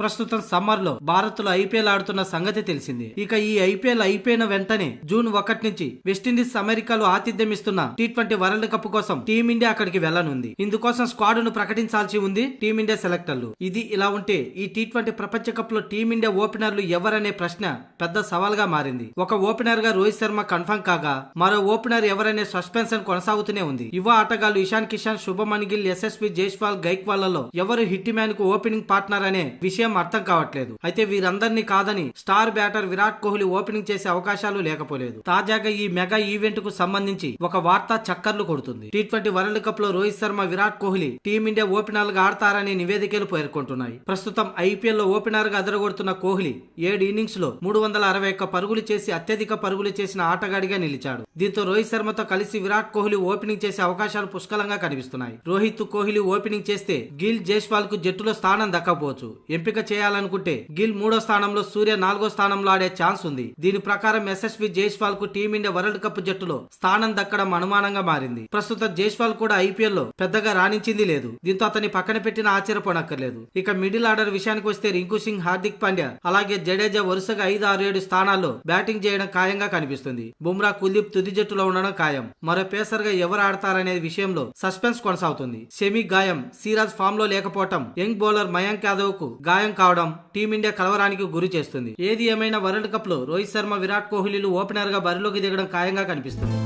ప్రస్తుతం సమ్మర్లో భారత్లో ఐపీఎల్ ఆడుతున్న సంగతి తెలిసింది. ఇక ఈ ఐపీఎల్ అయిపోయిన వెంటనే జూన్ ఒకటి నుంచి వెస్టిండీస్ అమెరికాలో ఆతిథ్యం ఇస్తున్న టీ ట్వంటీ వరల్డ్ కప్ కోసం టీమిండియా అక్కడికి వెళ్ళనుంది ఇందుకోసం స్క్వాడ్ను ప్రకటించాల్సి ఉంది టీమిండియా సెలెక్టర్లు. ఇది ఇలా ఉంటే ఈ టీ ట్వంటీ ప్రపంచ కప్లో టీమిండియా ఓపెనర్లు ఎవరనే ప్రశ్న పెద్ద సవాల్గా మారింది. ఒక ఓపెనర్గా రోహిత్ శర్మ కన్ఫర్మ్ కాగా మరో ఓపెనర్ ఎవరనే సస్పెన్షన్ కొనసాగుతూనే ఉంది. యువ ఆటగాళ్ళు ఇషాన్ కిషాన్ శుభమన్ గిల్ ఎస్ఎస్పి జైస్వాల్ గైక్వాళ్ళలో ఎవరు హిట్ మ్యాన్కు ఓపెనింగ్ పార్ట్నర్ అనే విషయం అర్థం కావట్లేదు. అయితే వీరందరినీ కాదని star batter Virat Kohli opening చేసే అవకాశాలు లేకపోలేదు. తాజాగా ఈ మెగా ఈవెంట్కు సంబంధించి ఒక వార్త చక్కర్లు కొడుతుంది. టీ ట్వంటీ వరల్డ్ కప్లో రోహిత్ శర్మ విరాట్ కోహ్లీ టీమిండియా ఓపెనర్గా ఆడతారని నివేదికలు పేర్కొంటున్నాయి. ప్రస్తుతం ఐపీఎల్లో ఓపెనర్గా అదరగొడుతున్న కోహ్లీ ఏడు ఇన్నింగ్స్లో మూడు వందల అరవై ఒక్క పరుగులు చేసి అత్యధిక పరుగులు చేసిన ఆటగాడిగా నిలిచాడు. దీంతో రోహిత్ శర్మతో కలిసి విరాట్ కోహ్లీ ఓపెనింగ్ చేసే అవకాశాలు పుష్కలంగా కనిపిస్తున్నాయి. రోహిత్ కోహ్లీ ఓపెనింగ్ చేస్తే గిల్ జైస్వాల్కు జట్టులో స్థానం దక్కకపోవచ్చు. ఎంపిక చేయాలనుకుంటే గిల్ మూడో స్థానంలో సూర్య నాలుగో స్థానంలో ఆడే ఛాన్స్ ఉంది. దీని ప్రకారం ఎస్ఎస్వి జైస్వాల్కు టీమిండియా వరల్డ్ కప్ జట్టులో స్థానం దక్కడం అనుమానంగా మారింది. ప్రస్తుతం జైస్వాల్ కూడా ఐపీఎల్లో పెద్దగా రాణించింది లేదు. దీంతో అతని పక్కన పెట్టిన ఆశ్చర్యపోనక్కర్లేదు. ఇక మిడిల్ ఆర్డర్ విషయానికి వస్తే రింకు సింగ్ హార్దిక్ పాండ్యా అలాగే జడేజా వరుసగా ఐదు ఆరు ఏడు స్థానాల్లో బ్యాటింగ్ చేయడం ఖాయంగా కనిపిస్తుంది. బుమ్రా కుల్దీప్ తుది జట్టులో ఉండడం ఖాయం. మరో పేసర్గా ఎవరు ఆడతారనే విషయంలో సస్పెన్స్ కొనసాగుతుంది. సెమీ గాయం సిరాజ్ ఫామ్లో లేకపోవటం యంగ్ బౌలర్ మయాంక్ యాదవ్కు గాయం గాయం కావడం టీమిండియా కలవరానికి గురి చేస్తుంది. ఏది ఏమైనా వరల్డ్ కప్లో రోహిత్ శర్మ విరాట్ కోహ్లీలు ఓపెనర్గా బరిలోకి దిగడం ఖాయంగా కనిపిస్తుంది.